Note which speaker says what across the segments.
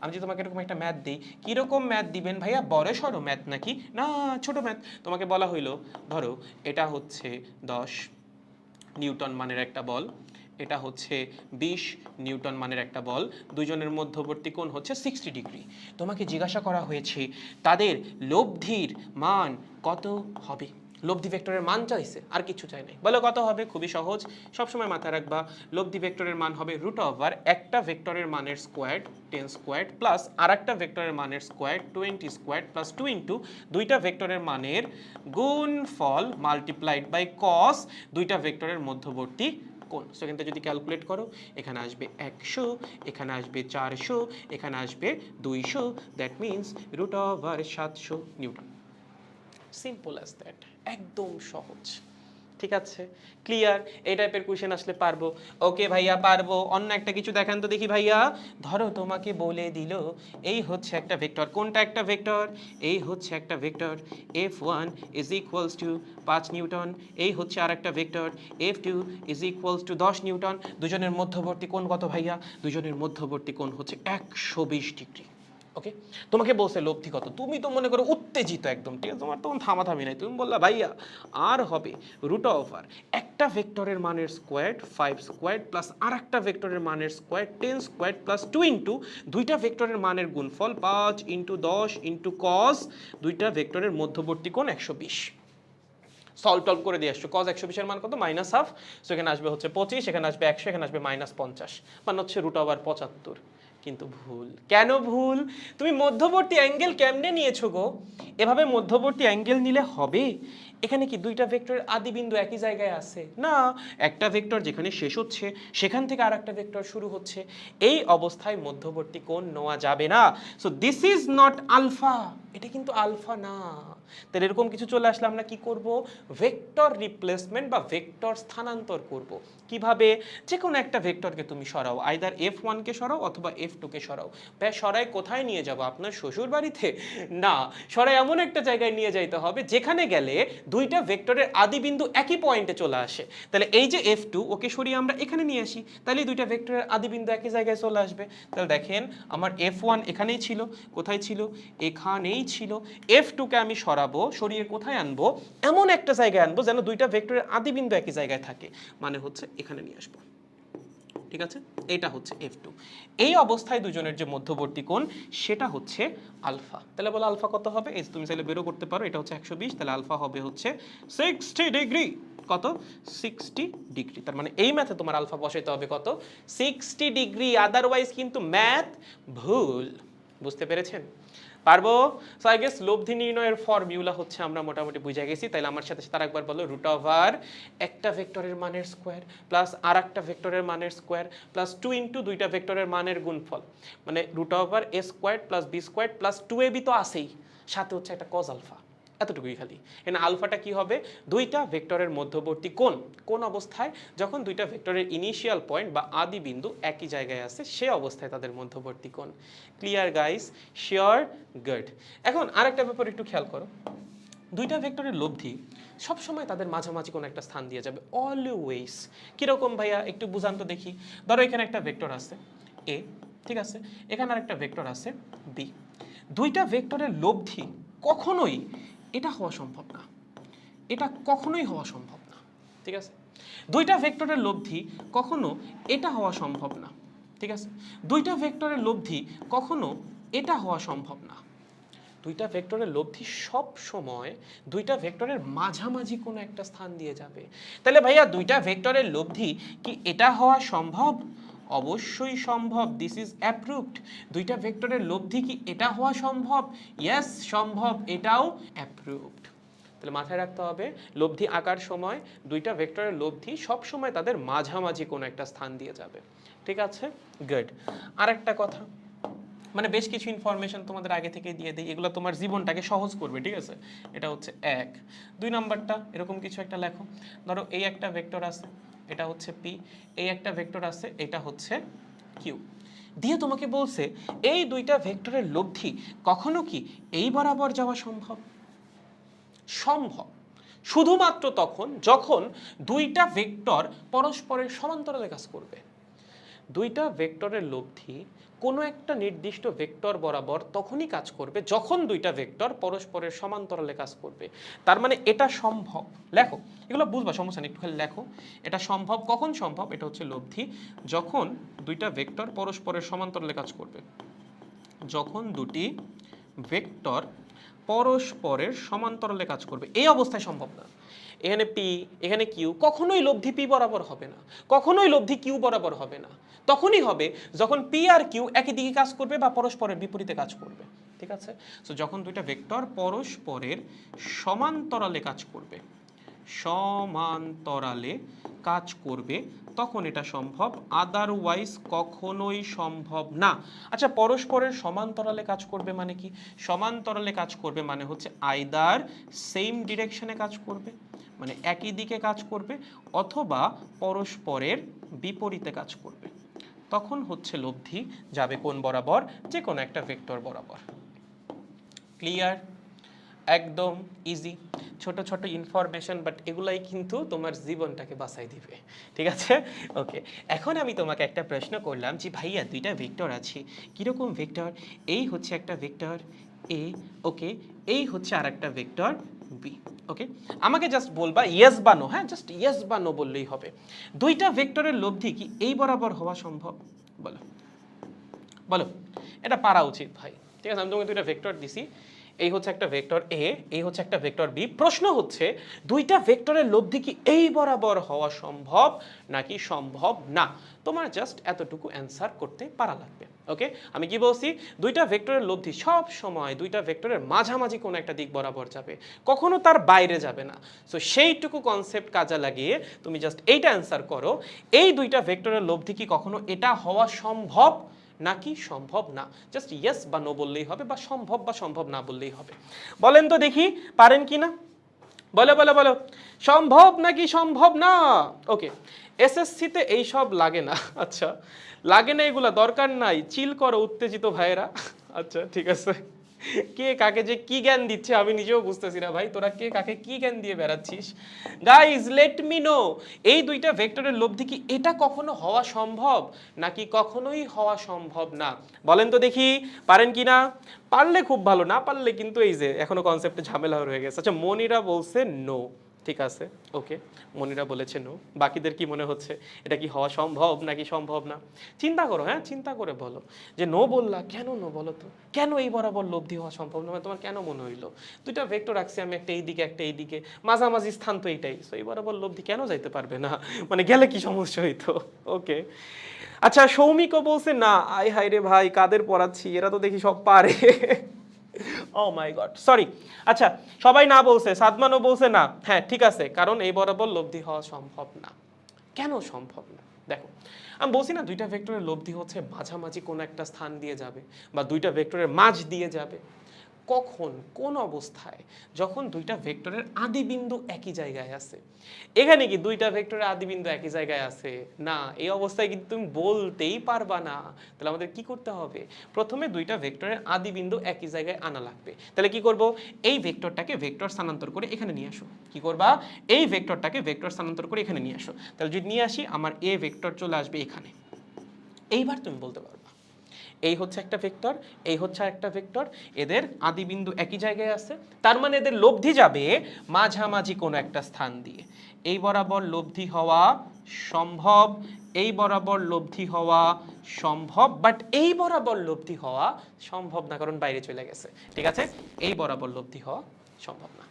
Speaker 1: আমি যদি তোমাকে এরকম একটা ম্যাথ দিই, কীরকম ম্যাথ দিবেন ভাইয়া? বড় সড়ো ম্যাথ নাকি? না, ছোট ম্যাথ তোমাকে বলা হইল, ধরো, এটা হচ্ছে দশ নিউটন মানের একটা বল, এটা হচ্ছে বিশ নিউটন মানের একটা বল দুজনের মধ্যবর্তী কোণ হচ্ছে সিক্সটি ডিগ্রি তোমাকে জিজ্ঞাসা করা হয়েছে, তাদের লব্ধির মান কত হবে? লব্ধি ভেক্টরের মান চাইছে, আর কিছু চাই নাই। বলো কত হবে? খুবই সহজ। সবসময় মাথায় রাখবা, লব্ধি ভেক্টরের মান হবে রুট ওভার একটা ভেক্টরের মানের স্কোয়ার টেন স্কোয়ার প্লাস আর একটা ভেক্টরের মানের square twenty square plus two into দুইটা ভেক্টরের মানের গুণফল মাল্টিপ্লাইড বাই কস দুইটা ভেক্টরের মধ্যবর্তী কোণ। সো এখান থেকে যদি ক্যালকুলেট করো, এখানে আসবে একশো, এখানে আসবে চারশো, এখানে আসবে দুইশো দ্যাট মিন্স রুট ওভার সাতশো নিউটন। সিম্পল অ্যাজ দ্যাট একদম সহজ। ঠিক আছে? ক্লিয়ার এই টাইপের কোয়েশ্চেন আসলে পারব। ওকে ভাইয়া, পারব। অন্য একটা কিছু দেখান তো দেখি, ভাইয়া। ধরো, তোমাকে বলে দিল, এই হচ্ছে একটা ভেক্টর কোনটা একটা ভেক্টর এই হচ্ছে একটা vector F one is equals to পাঁচ নিউটন। এই হচ্ছে আর একটা vector F two is equals to দশ নিউটন। দুজনের মধ্যবর্তী কোণ কত, ভাইয়া? দুজনের মধ্যবর্তী কোণ হচ্ছে একশো বিশ ডিগ্রি। ওকে তোমাকে বলছে লব্ধি কত? তুমি তো মনে করো উত্তেজিত একদম, ঠিক আছে? তোমার তখন থামাথামি নাই। তুমি বললা, ভাইয়া, আর হবে? রুট ওভার একটা ভেক্টরের মানের স্কোয়ার ফাইভ স্কোয়ার প্লাস আর একটা ভেক্টরের মানের square ten square plus two into দুইটা ভেক্টরের মানের গুণফল পাঁচ ইন্টু দশ ইন্টু কস দুইটা ভেক্টরের মধ্যবর্তী কোণ একশো বিশ। সলভ টলভ করে দিয়ে আসছো। কজ একশো বিশের মান কত? মাইনাস হাফ সো এখানে আসবে হচ্ছে পঁচিশ, এখানে আসবে একশো, এখানে আসবে মাইনাস পঞ্চাশ। মানে হচ্ছে রুট ওভার পঁচাত্তর। কিন্তু ভুল। কেন ভুল? তুমি মধ্যবর্তী অ্যাঙ্গেল কেমনে নিয়েছো গো? এভাবে মধ্যবর্তী অ্যাঙ্গেল নিলে হবে? এখানে কি দুইটা ভেক্টরের আদি বিন্দু একই জায়গায় আছে? না, একটা ভেক্টর যেখানে শেষ হচ্ছে, সেখান থেকে আর একটা ভেক্টর শুরু হচ্ছে। এই অবস্থায় মধ্যবর্তী কোণ নেওয়া যাবে না। So this is not alpha এটা কিন্তু আলফা না। তাহলে এরকম কিছু চলে আসলে আমরা কি করব? ভেক্টর রিপ্লেসমেন্ট বা ভেক্টর স্থানান্তর করব। কীভাবে? যে কোনো একটা ভেক্টরকে তুমি সরাও আইদার এফ ওয়ানকে সরাও অথবা এফ টুকে সরাও। ব্যা সরাই কোথায় নিয়ে যাব? আপনার শ্বশুর বাড়িতে? না সরাই এমন একটা জায়গায় নিয়ে যাইতে হবে যেখানে গেলে দুইটা ভেক্টরের আদি বিন্দু একই পয়েন্টে চলে আসে। তাহলে এই যে এফ টু ওকে সরিয়ে আমরা এখানে নিয়ে আসি। তাহলে দুইটা ভেক্টরের আদি বিন্দু একই জায়গায় চলে আসবে। তাহলে দেখেন, আমার এফ ওয়ান এখানেই ছিল। কোথায় ছিল? এখানেই ছিল। এফ টুকে আমি সরাবো সরিয়ে কোথায় আনব, এমন একটা জায়গায় আনব যেন দুইটা ভেক্টরের আদি বিন্দু একই জায়গায় থাকে। মানে হচ্ছে এখানে নিয়ে আসব। ঠিক আছে? এটা হচ্ছে এফ টু এই অবস্থায় দুজনের যে মধ্যবর্তী কোণ, সেটা হচ্ছে আলফা। তাহলে বলো আলফা কত হবে? এই তুমি চাইলে বেরো করতে পারো, এটা হচ্ছে একশো বিশ, তাহলে আলফা হবে হচ্ছে সিক্সটি ডিগ্রি কত? সিক্সটি ডিগ্রি তার মানে এই ম্যাথে তোমার আলফা বসাইতে হবে কত? সিক্সটি ডিগ্রি আদারওয়াইজ কিন্তু ম্যাথ ভুল। বুঝতে পেরেছেন? পারব? সো আই গেস লব্ধি নির্ণয়ের ফর্মিউলা হচ্ছে আমরা মোটামুটি বুঝে গেছি। তাহলে আমার সাথে তার একবার বলো রুট ওভার একটা ভেক্টরের মানের স্কোয়ার প্লাস আর একটা ভেক্টরের মানের স্কোয়ার প্লাস টু ইন্টু দুইটা ভেক্টরের মানের গুণফল। মানে root over A square plus B square plus two A B তো আসেই সাথে হচ্ছে একটা কজ আলফা এতটুকুই খালি। এখানে আলফাটা কি হবে? দুইটা ভেক্টরের মধ্যবর্তী কোন কোন অবস্থায় যখন দুইটা ভেক্টরের ইনিশিয়াল পয়েন্ট বা আদি বিন্দু একই জায়গায় আছে, সে অবস্থায় তাদের মধ্যবর্তী কোন ক্লিয়ার গাইস শিওর গুড এখন আরেকটা ব্যাপার একটু খেয়াল করো। দুইটা ভেক্টরের লব্ধি সবসময় তাদের মাঝামাঝি কোনো একটা স্থান দিয়ে যাবে অলওয়েজ কীরকম ভাইয়া? একটু বুঝান তো দেখি। ধরো এখানে একটা ভেক্টর আছে এ ঠিক আছে? এখানে আরেকটা ভেক্টর আছে বি দুইটা ভেক্টরের লব্ধি কখনোই এটা হওয়া সম্ভব না। এটা কখনোই হওয়া সম্ভব না। ঠিক আছে? দুইটা ভেক্টরের লব্ধি কখনো এটা হওয়া সম্ভব না। ঠিক আছে? দুইটা ভেক্টরের লব্ধি কখনো এটা হওয়া সম্ভব না। দুইটা ভেক্টরের লব্ধি সব সময় দুইটা ভেক্টরের মাঝামাঝি কোনো একটা স্থান দিয়ে যাবে। তাহলে ভাইয়া দুইটা ভেক্টরের লব্ধি কি এটা হওয়া সম্ভব অবশ্যই সম্ভব। দিস ইজ অ্যাপ্রুভড দুইটা ভেক্টরের লব্ধি কি এটা হওয়া সম্ভব? ইয়েস সম্ভব, এটাও অ্যাপ্রুভড তাহলে মাথায় রাখতে হবে, লব্ধি আঁকার সময় দুইটা ভেক্টরের লব্ধি সব সময় তাদের মাঝামাঝি কোনো একটা স্থান দিয়ে যাবে। ঠিক আছে? গুড আর একটা কথা। মানে বেশ কিছু ইনফরমেশন তোমাদের আগে থেকে দিয়ে দিই। এগুলো তোমার জীবনটাকে সহজ করবে, ঠিক আছে? এটা হচ্ছে এক। দুই নাম্বারটা, এরকম কিছু একটা লেখো। ধরো এই একটা ভেক্টর আছে। এটা হচ্ছে পি এই একটা ভেক্টর আছে, এটা হচ্ছে কিউ দিয়ে তোমাকে বলছে, এই দুইটা ভেক্টরের লব্ধি কখনো কি এই বরাবর যাওয়া সম্ভব? সম্ভব। শুধুমাত্র তখন যখন দুইটা ভেক্টর পরস্পরের সমান্তরালে কাজ করবে। দুইটা ভেক্টরের লব্ধি কোনো একটা নির্দিষ্ট ভেক্টর বরাবর তখনই কাজ করবে যখন দুইটা ভেক্টর পরস্পরের সমান্তরালে কাজ করবে। তার মানে এটা সম্ভব। লেখো। এগুলো বুঝবা, সমস্যা নেই। একটু খালি লেখো। এটা সম্ভব। কখন সম্ভব? এটা হচ্ছে লব্ধি। যখন দুইটা ভেক্টর পরস্পরের সমান্তরালে কাজ করবে। যখন দুটি ভেক্টর পরস্পরের সমান্তরালে কাজ করবে। এই অবস্থায় সম্ভব না। এখানে পি এখানে কিউ কখনোই লব্ধি পি বরাবর হবে না। কখনোই লব্ধি কিউ বরাবর হবে না। তখনই হবে যখন পি আর কিউ একই দিকে কাজ করবে বা পরস্পরের বিপরীতে কাজ করবে। ঠিক আছে? সো যখন দুইটা ভেক্টর পরস্পরের সমান্তরালে কাজ করবে, সমান্তরালে কাজ করবে তখন এটা সম্ভব আদারওয়াইজ কখনোই সম্ভব না। আচ্ছা পরস্পরের সমান্তরালে কাজ করবে মানে কি? সমান্তরালে কাজ করবে মানে হচ্ছে আইদার সেম ডিরেকশনে কাজ করবে মানে একই দিকে কাজ করবে, অথবা পরস্পরের বিপরীতে কাজ করবে। তখন হচ্ছে লব্ধি যাবে কোন বরাবর? যে কোনো একটা ভেক্টর বরাবর। ক্লিয়ার একদম ইজি ছোট ছোট ইনফরমেশন বাট এগুলাই কিন্তু তোমার জীবনটাকে বাঁচাই দিবে। ঠিক আছে? ওকে এখন আমি তোমাকে একটা প্রশ্ন করলাম যে, ভাইয়া, দুইটা ভেক্টর আছে। কীরকম ভেক্টর এই হচ্ছে একটা ভেক্টর এ ওকে এই হচ্ছে আর একটা ভেক্টর বি ওকে আমাকে জাস্ট বলবা ইয়েস বা নো হ্যাঁ? জাস্ট ইয়েস বা নো বললেই হবে। দুইটা ভেক্টরের লব্ধি কি এই বরাবর হওয়া সম্ভব? বলো। বলো। এটা পারা উচিত ভাই। ঠিক আছে? আমি তোমাকে দুইটা ভেক্টর দিছি। এই হচ্ছে একটা ভেক্টর এ এই হচ্ছে একটা ভেক্টর বি প্রশ্ন হচ্ছে, দুইটা ভেক্টরের লব্ধি কি এই বরাবর হওয়া সম্ভব নাকি সম্ভব না? তোমার জাস্ট এতটুকু অ্যান্সার করতে পারা লাগবে ওকে আমি কি বলছি, দুইটা ভেক্টরের লব্ধি সব সময় দুইটা ভেক্টরের মাঝামাঝি কোনো একটা দিক বরাবর যাবে, কখনো তার বাইরে যাবে না। সো সেইটুকু কনসেপ্ট কাজে লাগিয়ে তুমি জাস্ট এইটা অ্যান্সার করো, এই দুইটা ভেক্টরের লব্ধি কি কখনো এটা হওয়া সম্ভব নাকি সম্ভব না? জাস্ট ইয়েস বা নো বললেই হবে বা সম্ভব বা সম্ভব না বললেই হবে। বলেন তো দেখি, পারেন কি না? বলো বলো বলো। সম্ভব নাকি সম্ভব না? ওকে এসএসসিতে এইসব লাগে না। আচ্ছা লাগে না এগুলা, দরকার নাই। চিল করো, উত্তেজিত ভাইয়েরা। আচ্ছা ঠিক আছে। কে কাকে যে কি জ্ঞান দিচ্ছে আমি নিজেও বুঝতেছি না ভাই। তোরা কে কাকে কি জ্ঞান দিয়ে বেড়াচ্ছিস? গাইজ লেট মি নো এই দুইটা ভেক্টরের লব্ধি কি এটা কখনো হওয়া সম্ভব নাকি কখনোই হওয়া সম্ভব না? বলেন তো দেখি, পারেন কি না? পারলে খুব ভালো, না পারলে কিন্তু এই যে এখনও কনসেপ্টে ঝামেলা হয়ে গেছে। আচ্ছা মনিরা বলছে নো ঠিক আছে, ওকে। মনিরা বলেছে, নো। বাকিদের কি মনে হচ্ছে? এটা কি হওয়া সম্ভব নাকি সম্ভব না? চিন্তা করো হ্যাঁ চিন্তা করে বলো। যে নো বললা, কেন নো বলো তো? কেন এই বরাবর লব্ধি হওয়া সম্ভব না? মানে তোমার কেন মনে হইল? দুইটা ভেক্টর রাখছি আমি, একটা এইদিকে একটা এইদিকে। মাঝামাঝি স্থান তো এইটাই। সো এই বরাবর লব্ধি কেন যাইতে পারবে না? মানে গেলে কি সমস্যা হইতো? ওকে। আচ্ছা সৌমিকও বলছে, না, আয় হায় রে ভাই, কাদের পড়াচ্ছি? এরা তো দেখি সব পারে। ও মাই গড সরি আচ্ছা সবাই না বলছে, সাদমানও বলছে না। হ্যাঁ ঠিক আছে, কারণ এই বরাবর লব্ধি হওয়া সম্ভব না। কেন সম্ভব না? দেখো, আমি বলছি না দুইটা ভেক্টরের লব্ধি হচ্ছে মাঝামাঝি কোনো একটা স্থান দিয়ে যাবে, বা দুইটা ভেক্টরের মাঝ দিয়ে যাবে। কখন, কোন অবস্থায়, যখন দুইটা ভেক্টরের আদিবিন্দু একই জায়গায় আছে। এখানে কি দুইটা ভেক্টরের আদিবিন্দু একই জায়গায় আছে? না, এই অবস্থায় কিন্তু তুমি বলতেই পারবা না। তাহলে আমাদের কি করতে হবে? প্রথমে দুইটা ভেক্টরের আদিবিন্দু একই জায়গায় আনা লাগবে। তাহলে কি করব? এই ভেক্টরটাকে ভেক্টর স্থানান্তর করে এখানে নিয়ে আসো। কি করবা? এই ভেক্টরটাকে ভেক্টর স্থানান্তর করে এখানে নিয়ে আসো। তাহলে যদি নিয়ে আসি, আমার এ ভেক্টর চলে আসবে এখানে। এইবার তুমি বলতে পারবা এই হচ্ছে একটা ভেক্টর, এই হচ্ছে একটা ভেক্টর, এদের আদিবিন্দু একই জায়গায় আছে, তার মানে এদের লব্ধি যাবে মাঝামাঝি কোনো একটা স্থান দিয়ে। এই বরাবর লব্ধি হওয়া সম্ভব, এই বরাবর লব্ধি হওয়া সম্ভব বাট এই বরাবর লব্ধি হওয়া সম্ভব না, কারণ বাইরে চলে গেছে। ঠিক আছে? এই বরাবর লব্ধি হওয়া সম্ভব না।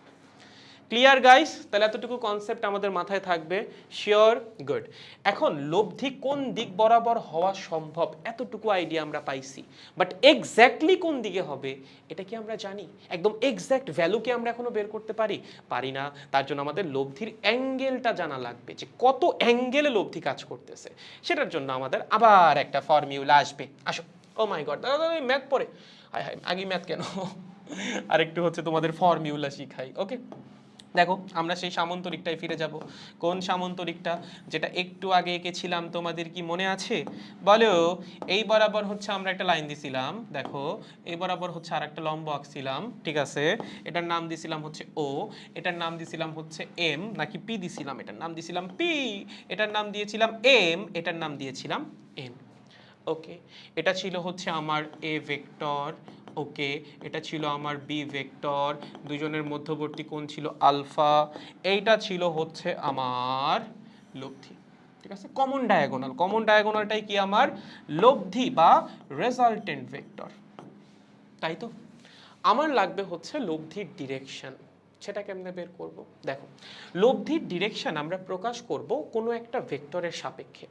Speaker 1: ক্লিয়ার গাইস তাহলে এতটুকু কনসেপ্ট আমাদের মাথায় থাকবে। শিওর গুড এখন লব্ধি কোন দিক বরাবর হওয়া সম্ভব? এতটুকু আইডিয়া আমরা পাইছি। বাট এক্স্যাক্টলি কোন দিকে হবে, এটা কি আমরা জানি? একদম এক্স্যাক্ট ভ্যালুকে আমরা এখনও বের করতে পারি? পারি না। তার জন্য আমাদের লব্ধির অ্যাঙ্গেলটা জানা লাগবে যে কত অ্যাঙ্গেলে লব্ধি কাজ করতেছে। সেটার জন্য আমাদের আবার একটা ফর্মিউলা আসবে। আসো। ও মাই গড দাদা দাদা ম্যাথ পড়ে। হায় হায় আগে ম্যাথ কেন? আরেকটু হচ্ছে তোমাদের ফর্মিউলা শিখাই ওকে দেখো, আমরা সেই সামন্তরিকটায় ফিরে যাব। কোন সামন্তরিকটা যেটা একটু আগে এঁকেছিলাম, তোমাদের কি মনে আছে? বলো, এই বরাবর হচ্ছে আমরা একটা লাইন দিছিলাম, দেখো, এই বরাবর হচ্ছে আর একটা লম্ব আঁকছিলাম, ঠিক আছে? এটার নাম দিছিলাম হচ্ছে ও, এটার নাম দিছিলাম হচ্ছে এম, নাকি পি দিছিলাম এটার নাম দিছিলাম পি, এটার নাম দিয়েছিলাম এম, এটার নাম দিয়েছিলাম এন। ওকে, এটা ছিল হচ্ছে আমার এ ভেক্টর ওকে, এটা ছিল আমার বি ভেক্টর দুজনের মধ্যবর্তী কোণ ছিল আলফা, এইটা ছিল হচ্ছে আমার লব্ধি, ঠিক আছে? কমন ডায়াগোনাল কমন ডায়াগোনালটাই কি আমার? লব্ধি বা রেজাল্টেন্ট ভেক্টর তাই তো? আমার লাগবে হচ্ছে লব্ধির ডিরেকশন সেটা কেমনে বের করব? দেখো, লব্ধির ডিরেকশন আমরা প্রকাশ করব কোনো একটা ভেক্টরের সাপেক্ষে।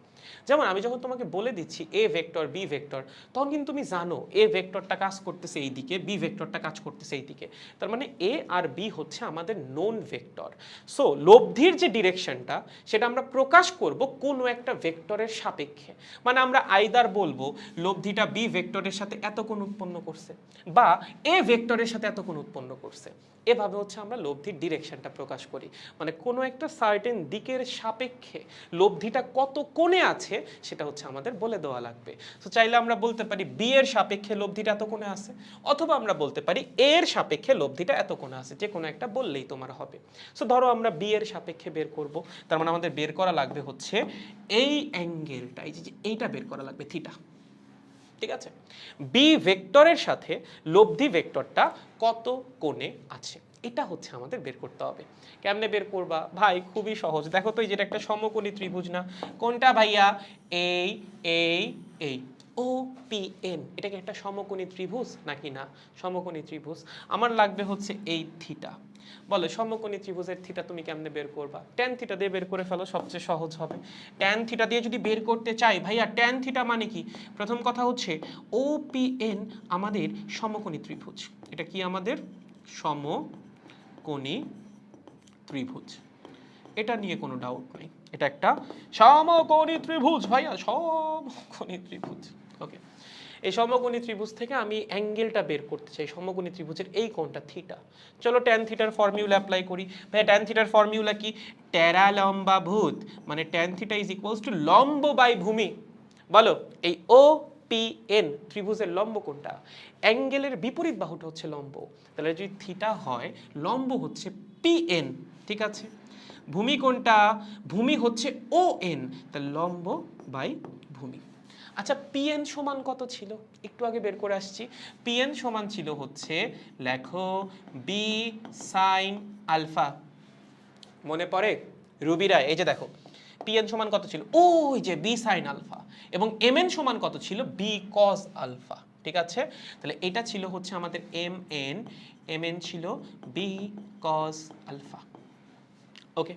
Speaker 1: যেমন আমি যখন তোমাকে বলে দিচ্ছি এ ভেক্টর বি ভেক্টর তখন কিন্তু তুমি জানো এ ভেক্টরটা কাজ করতেছে এই দিকে বি ভেক্টরটা কাজ করতেছে এই দিকে তার মানে এ আর বি হচ্ছে আমাদের নোন ভেক্টর সো লব্ধির যে ডিরেকশনটা সেটা আমরা প্রকাশ করব কোনো একটা ভেক্টরের সাপেক্ষে। মানে আমরা আইদার বলব, লব্ধিটা বি ভেক্টরের সাথে এত কোণ উৎপন্ন করছে, বা এ ভেক্টরের সাথে এত কোণ উৎপন্ন করছে। এভাবে হচ্ছে আমরা লব্ধির ডিরেকশনটা প্রকাশ করি। মানে কোনো একটা সার্টেন দিকের সাপেক্ষে লব্ধিটা কত কোণে আছে সেটা হচ্ছে আমাদের বলে দেওয়া লাগবে। তো চাইলে আমরা বলতে পারি বি এর সাপেক্ষে লব্ধিটা এত কোণে আছে, অথবা আমরা বলতে পারি এ এর সাপেক্ষে লব্ধিটা এত কোণে আছে, যে কোনো একটা বললেই তোমার হবে। সো ধরো আমরা বি এর সাপেক্ষে বের করব, তার মানে আমাদের বের করা লাগবে হচ্ছে এই অ্যাঙ্গেলটা, এই যে এইটা বের করা লাগবে, থিটা। ঠিক আছে? বি ভেক্টরের সাথে লব্ধি ভেক্টরটা কত কোণে আছে? এটা হচ্ছে আমাদের বের করতে হবে। কেমনে বের করবা? ভাই, খুবই সহজ। দেখো তো এই যেটা একটা সমকোণী ত্রিভুজ না? কোনটা ভাইয়া? এই এই এই ও পি এন এটা কি একটা সমকোণী ত্রিভুজ নাকি না? সমকোণী ত্রিভুজ। আমার লাগবে হচ্ছে এই থিটা বলো, সমকোণী ত্রিভুজের থিটা তুমি কেমনে বের করবা? ট্যান থিটা দিয়ে বের করে ফেলো, সবচেয়ে সহজ হবে। ট্যান থিটা দিয়ে যদি বের করতে চাই, ভাইয়া ট্যান থিটা মানে কি? প্রথম কথা হচ্ছে ও পি এন আমাদের সমকোণী ত্রিভুজ। এটা কি আমাদের? সমকোণী ত্রিভুজ। এটা নিয়ে কোনো ডাউট নেই। এটা একটা সমকোণী ত্রিভুজ, ভাইয়া, সমকোণী ত্রিভুজ। ওকে এই সমকোণী ত্রিভুজ থেকে আমি অ্যাঙ্গেলটা বের করতে চাই, সমকোণী ত্রিভুজের এই কোণটা থিটা চলো ট্যান থিটার ফর্মিউলা অ্যাপ্লাই করি। ভাই ট্যান থিটার ফর্মিউলা কি? টেরা লম্বা ভূত মানে tan theta is equals to লম্ব বাই ভূমি। বলো, এই ও পি এন ত্রিভুজের লম্ব কোনটা? অ্যাঙ্গেলের বিপরীত বাহুটা হচ্ছে লম্ব। তাহলে যদি থিটা হয়, লম্ব হচ্ছে পি এন ঠিক আছে? ভূমি কোনটা? ভূমি হচ্ছে ও এন তাহলে লম্ব বাই ভূমি। আচ্ছা পিএন সমান কত ছিল? একটু আগে বের করে আসছি। পিএন সমান ছিল হচ্ছে, লেখো বি সাইন আলফা। মনে পড়ে? রুবিরা, এই যে দেখো। পিএন সমান কত ছিল? ওই যে বি সাইন আলফা এবং এমএন সমান কত ছিল? বি কজ আলফা ঠিক আছে? তাহলে এটা ছিল হচ্ছে আমাদের এম এন এম এন ছিল বি কজ আলফা ওকে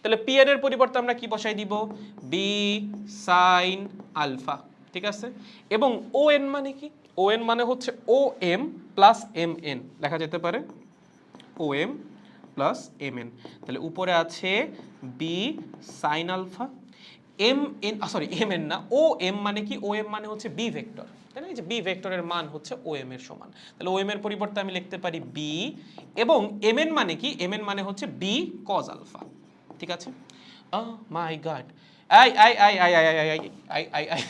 Speaker 1: তাহলে পি এর পরিবর্তে আমরা কি বসাই দিব? বি সাইন আলফা ঠিক আছে? এবং ও এন মানে কি? ও এন মানে হচ্ছে O M plus M N লেখা যেতে পারে? O M plus M N তাহলে উপরে আছে B sine alpha M N sorry M N না ও এম মানে কি ও এম মানে হচ্ছে বি ভেক্টর তাই না যে বি ভেক্টরের মান হচ্ছে ও এম এর সমান তাহলে ও এম এর পরিবর্তে আমি লিখতে পারি বি এবং এম এন মানে কি এম এন মানে হচ্ছে বি কজ আলফা ঠিক আছে my God I I I I I I I I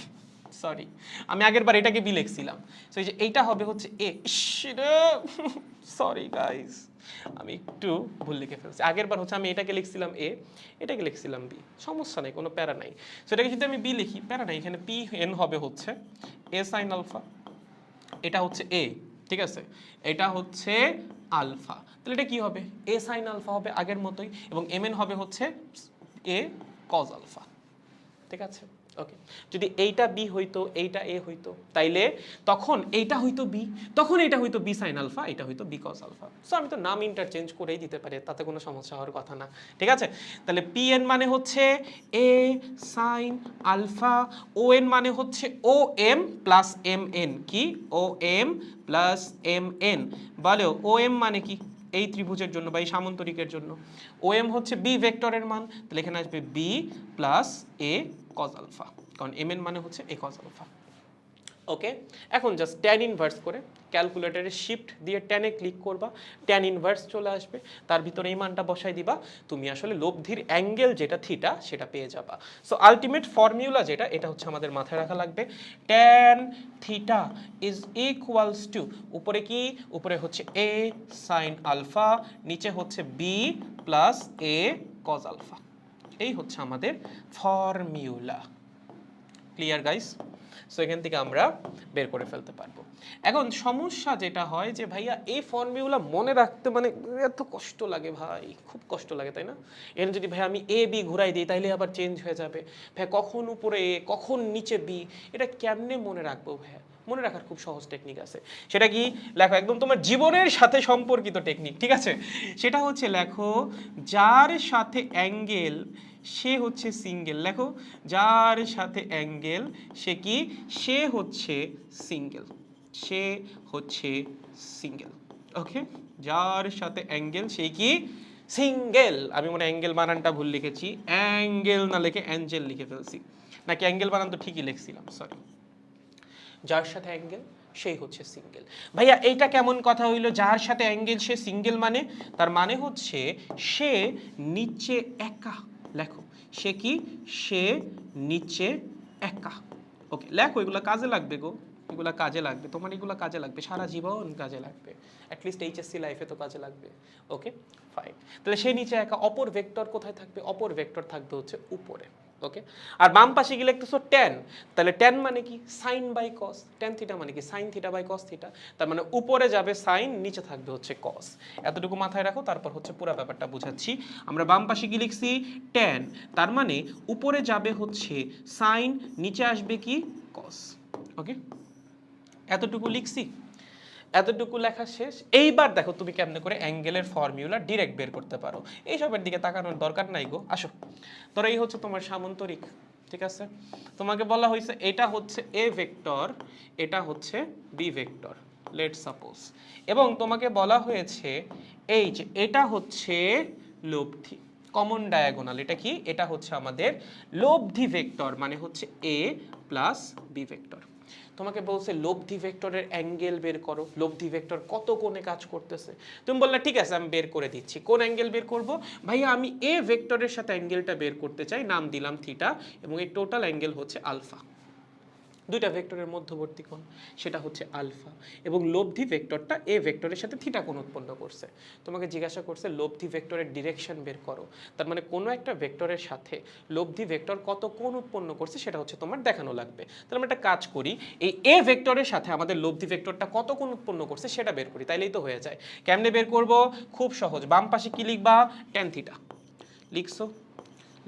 Speaker 1: sorry আমি আগের বার এটাকে বি লিখছিলাম সো এই যে এইটা হবে হচ্ছে এ সরি গাইস আমি একটু ভুল লিখে ফেলছি। আগের বার হচ্ছে আমি এটাকে লিখছিলাম এ, এটাকে লিখছিলাম বি। সমস্যা নেই, কোনো প্যারা নাই। সো এটাকে যদি আমি বি লিখি, প্যারা নাই, এখানে পি এন হবে হচ্ছে এ সাইন আলফা, এটা হচ্ছে এ, ঠিক আছে? এটা হচ্ছে আলফা। তাহলে এটা কি হবে? এ সাইন আলফা হবে আগের মতোই এবং এম এন হবে হচ্ছে এ কজ আলফা। ঠিক আছে? ওকে যদি এইটা বি হইতো, এইটা এ হইতো, তাইলে তখন এইটা হইতো বি তখন এটা হইতো বি সাইন আলফা এটা হইতো বি কজ আলফা সো আমি তো নাম ইন্টারচেঞ্জ করেই দিতে পারি, তাতে কোনো সমস্যা হওয়ার কথা না। ঠিক আছে? তাহলে পি এন মানে হচ্ছে A sine alpha O N মানে হচ্ছে O M plus M N কি? O M plus M N বলো ও এম মানে কি? এই ত্রিভুজের জন্য বা এই সামন্তরিকের জন্য। ও এম হচ্ছে বি ভেক্টরের মান, তাহলে এখানে আসবে B plus A cos alpha কারণ এম এন মানে হচ্ছে এ কজ আলফা ওকে এখন জাস্ট ট্যান ইনভার্স করে ক্যালকুলেটরে শিফট দিয়ে ট্যানে ক্লিক করবা ট্যান ইনভার্স চলে আসবে, তার ভিতরে এই মানটা বসাই দিবা, তুমি আসলে লব্ধির অ্যাঙ্গেল যেটা থিটা সেটা পেয়ে যাবা। সো আলটিমেট ফর্মুলা যেটা, এটা হচ্ছে আমাদের মাথায় রাখা লাগবে। Tan theta is equals to উপরে কি? উপরে হচ্ছে এ সাইন আলফা নিচে হচ্ছে B plus A cos alpha এই হচ্ছে আমাদের ফর্মিউলা ক্লিয়ার গাইস সো এখান থেকে আমরা বের করে ফেলতে পারব। এখন সমস্যা যেটা হয় যে, ভাইয়া এই ফর্মুলা মনে রাখতে মানে এত কষ্ট লাগে ভাই। খুব কষ্ট লাগে, তাই না? এর যদি ভাই আমি এ বি ঘুরাই দিই, তাইলে আবার চেঞ্জ হয়ে যাবে। ভাই কখন উপরে এ কখন নিচে বি এটা কেমনে মনে রাখব, ভাইয়া? মনে রাখার খুব সহজ টেকনিক আছে। সেটা কি? লেখো, একদম তোমার জীবনের সাথে সম্পর্কিত টেকনিক ঠিক আছে? সেটা হচ্ছে লেখো, যার সাথে অ্যাঙ্গেল সে হচ্ছে সিঙ্গেল লেখো, যার সাথে অ্যাঙ্গেল সে কি? সে হচ্ছে সিঙ্গেল সে হচ্ছে সিঙ্গেল ওকে যার সাথে অ্যাঙ্গেল সে কি? সিঙ্গেল আমি মনে অ্যাঙ্গেল বানানটা ভুল লিখেছি। অ্যাঙ্গেল না লিখে অ্যাঞ্জেল লিখে ফেলছি। নাকি অ্যাঙ্গেল বানান তো ঠিকই লিখছিলাম সরি যার সাথে অ্যাঙ্গেল, সেই হচ্ছে সিঙ্গেল। ভাইয়া, এইটা কেমন কথা হইল? যার সাথে অ্যাঙ্গেল, সে সিঙ্গেল মানে? তার মানে হচ্ছে, সে নিচে একা। লেখো, সে কি? সে নিচে একা। ওকে, লেখো, এগুলো কাজে লাগবে গো। এগুলো কাজে লাগবে। তোমার এগুলো কাজে লাগবে। সারা জীবন কাজে লাগবে। অ্যাটলিস্ট এইচএসসি লাইফে তো কাজে লাগবে। ওকে ফাইন তাহলে সে নিচে একা, অপর ভেক্টর কোথায় থাকবে? অপর ভেক্টর থাকবে হচ্ছে উপরে। ওকে আর বাম পাশে গেলে একটু ট্যান তাহলে ট্যান মানে কি? Sine by cos tan theta মানে কি? Sine theta by cos theta তার মানে উপরে যাবে সাইন নিচে থাকবে হচ্ছে কস এতটুকু মাথায় রাখো, তারপর হচ্ছে পুরো ব্যাপারটা বুঝাচ্ছি। আমরা বাম পাশে কি লিখছি? ট্যান তার মানে উপরে যাবে হচ্ছে সাইন নিচে আসবে কি? কস ওকে এতটুকু লিখছি? এতটুকু লেখা শেষ। এইবার দেখো তুমি কেমনে করে অ্যাঙ্গেলের ফর্মুলা ডিরেক্ট বের করতে পারো। এইসবের দিকে তাকানোর দরকার নাই গো। আসো। ধরো এই হচ্ছে তোমার সামন্তরিক, ঠিক আছে? তোমাকে বলা হয়েছে এটা হচ্ছে এ ভেক্টর এটা হচ্ছে বি ভেক্টর লেট সাপোজ এবং তোমাকে বলা হয়েছে এই যে এটা হচ্ছে লব্ধি কমন ডায়াগোনাল এটা কি? এটা হচ্ছে আমাদের লব্ধি ভেক্টর মানে হচ্ছে এ প্লাস বি ভেক্টর তোমাকে বলছে, লব্ধি ভেক্টরের অ্যাঙ্গেল বের করো। লব্ধি ভেক্টর কত কোণে কাজ করতেছে? তুমি বললে, ঠিক আছে, আমি বের করে দিচ্ছি। কোন অ্যাঙ্গেল বের করব? ভাইয়া, আমি এ ভেক্টরের সাথে অ্যাঙ্গেলটা বের করতে চাই। নাম দিলাম থিটা এবং এই টোটাল অ্যাঙ্গেল হচ্ছে আলফা দুইটা ভেক্টরের মধ্যবর্তী কোণ, সেটা হচ্ছে আলফা। এবং লব্ধি ভেক্টরটা এ ভেক্টরের সাথে থিটা কোণ উৎপন্ন করছে। তোমাকে জিজ্ঞাসা করছে, লব্ধি ভেক্টরের ডিরেকশন বের করো। তার মানে কোনো একটা ভেক্টরের সাথে লব্ধি ভেক্টর কত কোণ উৎপন্ন করছে, সেটা হচ্ছে তোমার দেখানো লাগবে। তাহলে আমরা একটা কাজ করি, এই এ ভেক্টরের সাথে আমাদের লব্ধি ভেক্টরটা কত কোণ উৎপন্ন করছে, সেটা বের করি। তাইলেই তো হয়ে যায়। কেমনে বের করব? খুব সহজ। বাম পাশে কি লিখবা? ট্যান থিটা লিখছো?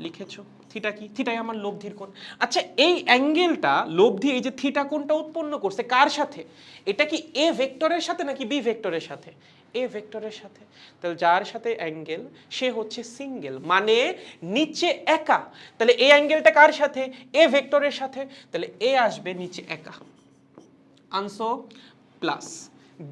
Speaker 1: লিখেছো? থিটা কি? থিটাই আমার লব্ধির কোণ। আচ্ছা এই অ্যাঙ্গেলটা, লব্ধি, এই যে থিটা কোণটা উৎপন্ন করছে কার সাথে? এটা কি এ ভেক্টরের সাথে নাকি বি ভেক্টরের সাথে? এ ভেক্টরের সাথে। তাহলে যার সাথে অ্যাঙ্গেল? সে হচ্ছে সিঙ্গেল মানে নিচে একা। তাহলে এই অ্যাঙ্গেলটা কার সাথে? এ ভেক্টরের সাথে। তাহলে এ আসবে নিচে একা। আনসো প্লাস।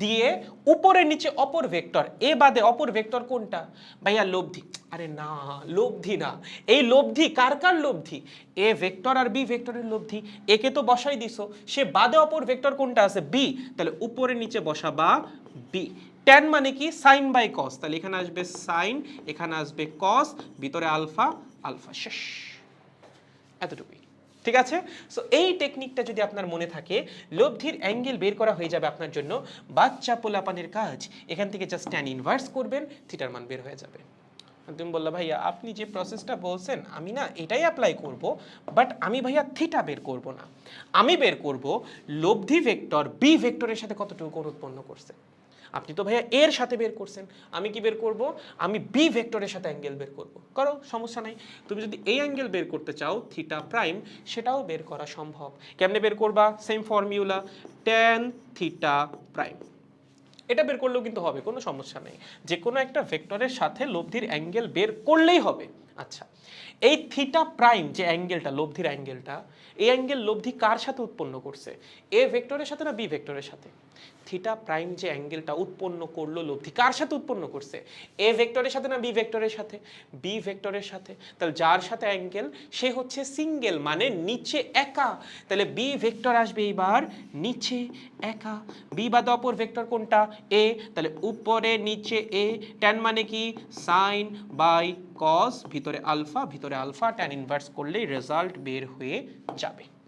Speaker 1: দিয়ে উপরে নিচে অপর ভেক্টর এ বাদে অপর ভেক্টর কোনটা? ভাইয়া, লব্ধি। আরে না, লব্ধি না। এই লব্ধি কার কার লব্ধি? এ ভেক্টর আর বি ভেক্টরের লব্ধি। একে তো বসাই দিছো। সে বাদে অপর ভেক্টর কোনটা আছে? বি। তাহলে উপরে নিচে বসাবা বি। ট্যান মানে কি? সাইন বাই কস তাহলে এখানে আসবে সাইন এখানে আসবে কস ভিতরে আলফা আলফা। শেষ। এতটুকুই। ঠিক আছে? সো এই টেকনিকটা যদি আপনার মনে থাকে, লব্ধির অ্যাঙ্গেল বের করা হয়ে যাবে আপনার জন্য। বাচ্চা পোলাপানের কাজ, এখান থেকে জাস্ট ট্যান ইনভার্স করবেন থিটার মান বের হয়ে যাবে। তুমি বললা, ভাইয়া, আপনি যে প্রসেসটা বলছেন, আমি না এটাই অ্যাপ্লাই করব বাট আমি ভাইয়া থিটা বের করব না। আমি বের করব, লব্ধি ভেক্টর বি ভেক্টরের সাথে কতটুকু উৎপন্ন করছে? আপনি তো ভাইয়া এর সাথে বের করছেন। আমি কি বের করব? আমি বি ভেক্টরের সাথে অ্যাঙ্গেল বের করব। করো, সমস্যা নাই। তুমি যদি এই অ্যাঙ্গেল বের করতে চাও থিটা প্রাইম সেটাও বের করা সম্ভব। কেমনে বের করবা? Same formula tan theta prime এটা বের করলেও কিন্তু হবে, কোনো সমস্যা নেই। যে কোনো একটা ভেক্টরের সাথে লব্ধির অ্যাঙ্গেল বের করলেই হবে। আচ্ছা এই থিটা প্রাইম যে অ্যাঙ্গেলটা লব্ধির অ্যাঙ্গেলটা এই অ্যাঙ্গেল লব্ধি কার সাথে উৎপন্ন করছে? এ ভেক্টরের সাথে না বি ভেক্টরের সাথে? থিটা প্রাইম যে অ্যাঙ্গেলটা উৎপন্ন করল লব্ধি, কার সাথে উৎপন্ন করছে? এ ভেক্টরের সাথে না বি ভেক্টরের সাথে? বি ভেক্টরের সাথে। তাহলে যার সাথে অ্যাঙ্গেল? সে হচ্ছে সিঙ্গেল মানে নিচে একা। তাহলে বি ভেক্টর আসবে এইবার নিচে একা। বি বাদ অপর ভেক্টর কোনটা? এ তাহলে উপরে নিচে এ ট্যান মানে কি? সাইন বাই কস ভিতরে আলফা ভিতরে আলফা ট্যান ইনভার্স করলেই রেজাল্ট বের হয়ে যাবে।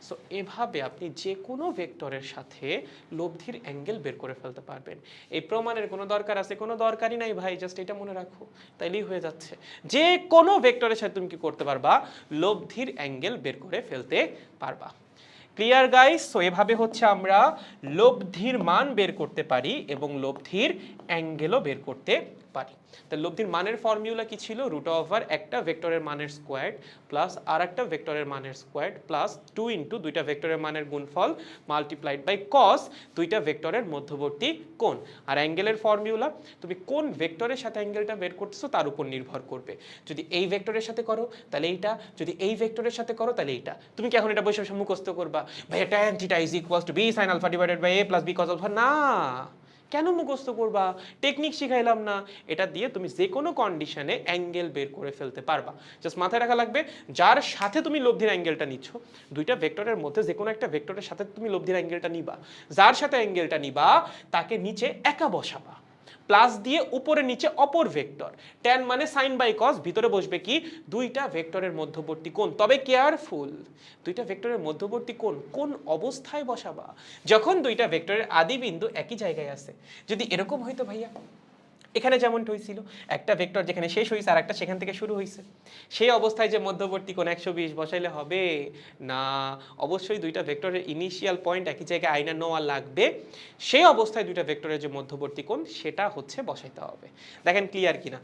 Speaker 1: সো এভাবে আপনি যে কোনো ভেক্টরের সাথে লব্ধির অ্যাঙ্গেল বের করে ফেলতে পারবেন। এই প্রমাণের কোনো দরকার আছে? কোনো দরকারই নাই ভাই জাস্ট এটা মনে রাখো। তাইলেই হয়ে যাচ্ছে। যে কোনো ভেক্টরের সাথে তুমি কি করতে পারবা? লব্ধির অ্যাঙ্গেল বের করে ফেলতে পারবা। ক্লিয়ার গাইস সো এভাবে হচ্ছে আমরা লব্ধির মান বের করতে পারি এবং লব্ধির অ্যাঙ্গেলও বের করতে পারি। তা লব্ধির মানের ফর্মুলা কি ছিল? রুট ওভার একটা ভেক্টরের মানের স্কোয়ার প্লাস আর একটা ভেক্টরের মানের স্কোয়ার প্লাস টু ইন্টু দুইটা ভেক্টরের মানের গুণফল মাল্টিপ্লাইড বাই কস দুইটা ভেক্টরের মধ্যবর্তী কোণ। আর অ্যাঙ্গেলের ফর্মুলা তুমি কোন ভেক্টরের সাথে অ্যাঙ্গেলটা বের করতেছো তার উপর নির্ভর করবে। যদি এই ভেক্টরের সাথে করো, তাহলে এইটা। যদি এই ভেক্টরের সাথে করো, তাহলে এইটা। তুমি কি এখন এটা বসে মুখস্থ করবা? ভাই tan theta is equals to B sine alpha divided by A plus B cos alpha না, কেন মুখস্থ করবা? টেকনিক শিখাইলাম না। এটা দিয়ে তুমি যে কোনো কন্ডিশনে অ্যাঙ্গেল বের করে ফেলতে পারবা। জাস্ট মাথায় রাখা লাগবে, যার সাথে তুমি লব্ধির অ্যাঙ্গেলটা নিচ্ছ, দুইটা ভেক্টরের মধ্যে যে কোনো একটা ভেক্টরের সাথে তুমি লব্ধির অ্যাঙ্গেলটা নিবা। যার সাথে অ্যাঙ্গেলটা নিবা, তাকে নিচে একা বসাবা। প্লাস দিয়ে উপরে নিচে অপর ভেক্টর। ট্যান মানে সাইন বাই কস ভিতরে বসবে কি? দুইটা ভেক্টরের মধ্যবর্তী কোন তবে কেয়ারফুল দুইটা ভেক্টরের মধ্যবর্তী কোন কোন অবস্থায় বসাবা? যখন দুইটা ভেক্টরের আদি বিন্দু একই জায়গায় আছে। যদি এরকম হয়তো ভাইয়া এখানে যেমন হয়েছিল, একটা ভেক্টর যেখানে শেষ হয়েছে আর একটা সেখান থেকে শুরু হয়েছে। সেই অবস্থায় যে মধ্যবর্তী কোন একশো বিশ বসাইলে হবে? না, অবশ্যই দুইটা ভেক্টরের ইনিশিয়াল পয়েন্ট একই জায়গায় আইনা নেওয়া লাগবে। সেই অবস্থায় দুইটা ভেক্টরের যে মধ্যবর্তী কোণ, সেটা হচ্ছে বসাইতে হবে। দেখেন ক্লিয়ার কিনা?